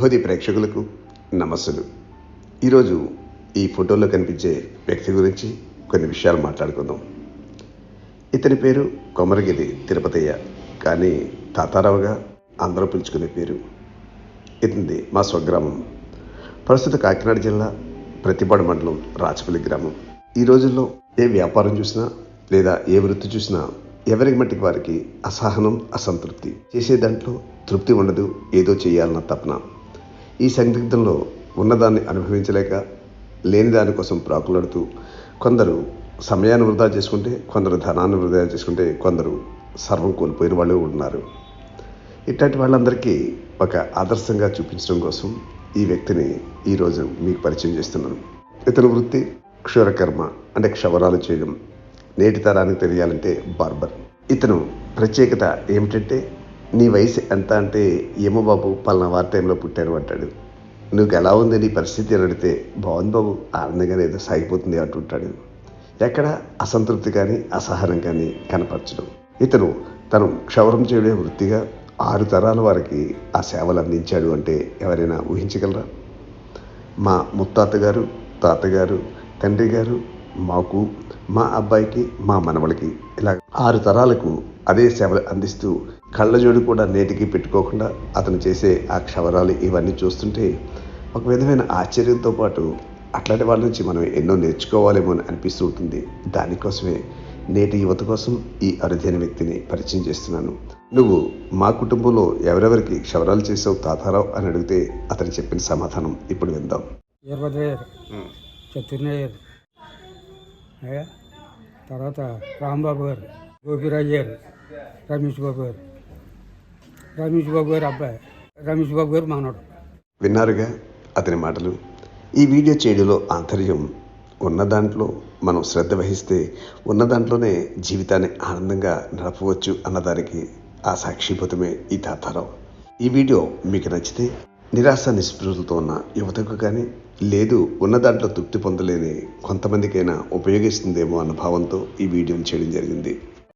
భోది ప్రేక్షకులకు నమస్సులు. ఈరోజు ఈ ఫోటోలో కనిపించే వ్యక్తి గురించి కొన్ని విషయాలు మాట్లాడుకుందాం. ఇతని పేరు కొమరగిరి తిరుపతయ్య కానీ తాతారావుగా అందరూ పిలుచుకునే పేరు ఇతనిది మా స్వగ్రామం. ప్రస్తుత కాకినాడ జిల్లా ప్రతిపాడు మండలం రాచపల్లి గ్రామం. ఈ రోజుల్లో ఏ వ్యాపారం చూసినా లేదా ఏ వృత్తి చూసినా ఎవరికి మట్టికి వారికి అసహనం అసంతృప్తి. చేసే దాంట్లో తృప్తి ఉండదు ఏదో చేయాలన్న తపన. ఈ సందిగ్ధంలో ఉన్నదాన్ని అనుభవించలేక లేని దానికోసం ప్రాకులాడుతూ కొందరు సమయాన్ని వృధా చేసుకుంటే కొందరు ధనాన్ని వృధా చేసుకుంటే కొందరు సర్వం కోల్పోయిన వాళ్ళు ఉన్నారు. ఇట్లాంటి వాళ్ళందరికీ ఒక ఆదర్శంగా చూపించడం కోసం ఈ వ్యక్తిని ఈరోజు మీకు పరిచయం చేస్తున్నాను. ఇతని వృత్తి క్షురకర్మ అంటే క్షవరాలు చేయడం నేటి తరానికి తెలియాలంటే బార్బర్. ఇతను ప్రత్యేకత ఏమిటంటే నీ వయసు ఎంత అంటే ఏమో బాబు పలానా వారి టైంలో పుట్టాను అంటాడు. నువ్వు ఎలా ఉంది నీ పరిస్థితి? అని అడిగితే బాగుంది బాబు ఆనందంగా ఏదో సాగిపోతుంది అంటుంటాడు ఎక్కడ అసంతృప్తి కానీ అసహనం కానీ కనపరచడం. ఇతను తను క్షవరం చేయడే వృత్తిగా ఆరు తరాల వారికి ఆ సేవలు అందించాడు అంటే ఎవరైనా ఊహించగలరా? మా ముత్తాత గారు తాతగారు తండ్రి గారు మాకు మా అబ్బాయికి మా మనవలకి ఇలా ఆరు తరాలకు అదే సేవలు అందిస్తూ కళ్ళజోడు కూడా నేటికి పెట్టుకోకుండా అతను చేసే ఆ క్షవరాలు ఇవన్నీ చూస్తుంటే ఒక విధమైన ఆశ్చర్యంతో పాటు అట్లాంటి వాళ్ళ నుంచి మనం ఎన్నో నేర్చుకోవాలేమో అని అనిపిస్తూ ఉంటుంది. దానికోసమే నేటి యువత కోసం ఈ అరుదైన వ్యక్తిని పరిచయం చేస్తున్నాను. నువ్వు మా కుటుంబంలో ఎవరెవరికి క్షవరాలు చేసావు తాతారావు అని అడిగితే అతను చెప్పిన సమాధానం ఇప్పుడు విందాం. తర్వాత రాంబాబు గారు గోపిరాజు గారు రమేష్ బాబు గారు. రమేష్ బాబు గారు అబ్బాయి. రమేష్ బాబు గారు మనవడు విన్నారుగా అతని మాటలు? ఈ వీడియో చేయడంలో ఆంతర్యం ఉన్న దాంట్లో మనం శ్రద్ధ వహిస్తే ఉన్న దాంట్లోనే జీవితాన్ని ఆనందంగా నడపవచ్చు అన్నదానికి ఆ సాక్షిభూతమే ఈ తాతారావు. ఈ వీడియో మీకు నచ్చితే నిరాశ నిస్పృహలతో ఉన్న యువతకు కానీ లేదు ఉన్న దాంట్లో తృప్తి పొందలేని కొంతమందికైనా ఉపయోగిస్తుందేమో అన్న భావంతో ఈ వీడియోని చేయడం జరిగింది.